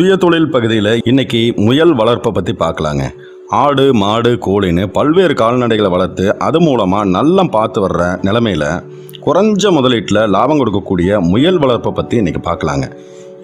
சுயதொழில் பகுதியில் இன்னைக்கு முயல் வளர்ப்பை பற்றி பார்க்கலாங்க. ஆடு மாடு கோழின்னு பல்வேறு கால்நடைகளை வளர்த்து அது மூலமாக நல்லா பார்த்து வர்ற நிலமையில குறைஞ்ச முதலீட்டில் லாபம் கொடுக்கக்கூடிய முயல் வளர்ப்பை பற்றி இன்னைக்கு பார்க்கலாங்க.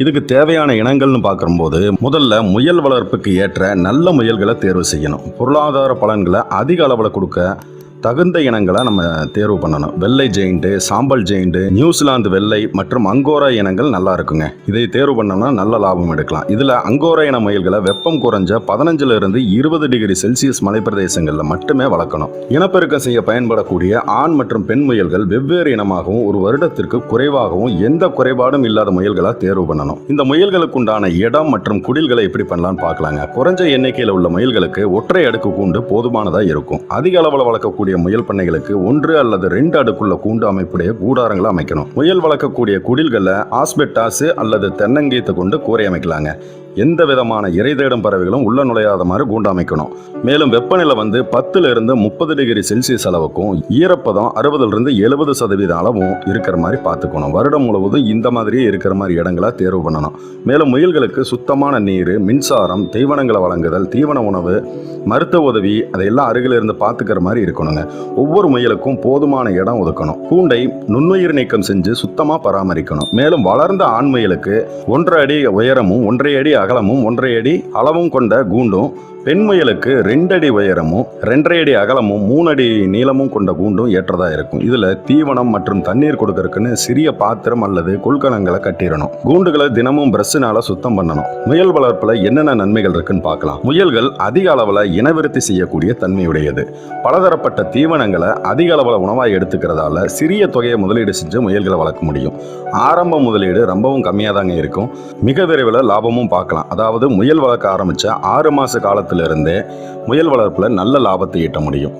இதுக்கு தேவையான இனங்கள்னு பார்க்கும்போது முதல்ல முயல் வளர்ப்புக்கு ஏற்ற நல்ல முயல்களை தேர்வு செய்யணும். பொருளாதார பலன்களை அதிக அளவில் கொடுக்க தகுந்த இனங்களை நம்ம தேர்வு பண்ணணும். வெள்ளை ஜெயிண்ட்டு சாம்பல் ஜெயிண்ட்டு நியூசிலாந்து வெள்ளை மற்றும் அங்கோரா இனங்கள் நல்லா இருக்குங்க. இதை தேர்வு பண்ணோம்னா நல்ல லாபம் எடுக்கலாம். இதில் அங்கோரா இன முயல்களை வெப்பம் குறைஞ்ச பதினஞ்சுல இருந்து இருபது டிகிரி செல்சியஸ் மலைப்பிரதேசங்களில் மட்டுமே வளர்க்கணும். இனப்பெருக்கம் செய்ய பயன்படக்கூடிய ஆண் மற்றும் பெண் முயல்கள் வெவ்வேறு இனமாகவும் ஒரு வருடத்திற்கு குறைவாகவும் எந்த குறைபாடும் இல்லாத முயல்களை தேர்வு பண்ணணும். இந்த முயல்களுக்கு உண்டான இடம் மற்றும் குடில்களை எப்படி பண்ணலாம்னு பார்க்கலாங்க. குறைஞ்ச எண்ணிக்கையில் உள்ள முயல்களுக்கு ஒற்றை அடுக்கு கூண்டு போதுமானதாக இருக்கும். அதிக அளவில் வளர்க்கக்கூடிய முயல் பண்ணைகளுக்கு ஒன்று அல்லது ரெண்டு அடுக்குள்ள கூண்டு அமைப்புடைய கூடாரங்களை அமைக்கணும். முயல் வளர்க்கக்கூடிய குடில்களை ஆஸ்பெட்டாசு அல்லது தென்னங்கீத்தை கொண்டு கூரை அமைக்கலாங்க. எந்த விதமான இறை தேடும் பறவைகளும் உள்ள நுழையாத மாதிரி கூண்டமைக்கணும். மேலும் வெப்பநிலை வந்து பத்துல இருந்து முப்பது டிகிரி செல்சியஸ் அளவுக்கும் ஈரப்பதம் அறுபதுல இருந்து எழுபது சதவீத அளவும் இருக்கிற மாதிரி பார்த்துக்கணும். வருடம் முழுவதும் இந்த மாதிரியே இருக்கிற மாதிரி இடங்களை தேர்வு பண்ணணும். மேலும் முயல்களுக்கு சுத்தமான நீர் மின்சாரம் தீவனங்களை வழங்குதல் தீவன உணவு மருத்துவ உதவி அதையெல்லாம் அருகில் இருந்து பார்த்துக்கிற மாதிரி இருக்கணுங்க. ஒவ்வொரு முயலுக்கும் போதுமான இடம் ஒதுக்கணும். கூண்டை நுண்ணுயிர் நீக்கம் செஞ்சு சுத்தமாக பராமரிக்கணும். மேலும் வளர்ந்த ஆண் முயலுக்கு ஒன்றரை அடி உயரமும் ஒன்றரை அடி அகலமும் ஒன்றரை அடி அளவும் கொண்ட கூண்டும் பெண் முயலுக்கு ரெண்டடி உயரமும் ரெண்டரை அடி அகலமும் மூணு அடி நீளமும் கொண்ட கூண்டும் ஏற்றதாக இருக்கும். இதில் தீவனம் மற்றும் தண்ணீர் கொடுக்கறதுக்குன்னு சிறிய பாத்திரம் அல்லது கொள்கலங்களை கட்டிடணும். கூண்டுகளை தினமும் பிரஷ்னால சுத்தம் பண்ணணும். முயல் வளர்ப்பில் என்னென்ன நன்மைகள் இருக்குன்னு பார்க்கலாம். முயல்கள் அதிக அளவில் இனவிருத்தி செய்யக்கூடிய தன்மையுடையது. பலதரப்பட்ட தீவனங்களை அதிக அளவில் உணவாக எடுத்துக்கிறதால சிறிய தொகையை முதலீடு செஞ்சு முயல்களை வளர்க்க முடியும். ஆரம்ப முதலீடு ரொம்பவும் கம்மியாக தாங்க இருக்கும். மிக விரைவில் லாபமும் பார்க்கலாம். பார்க்கலாம். அதாவது முயல் வளர்க்க ஆரம்பித்த ஆறு மாத காலத்திலிருந்தே முயல் வளர்ப்பில் நல்ல லாபத்தை ஈட்ட முடியும்.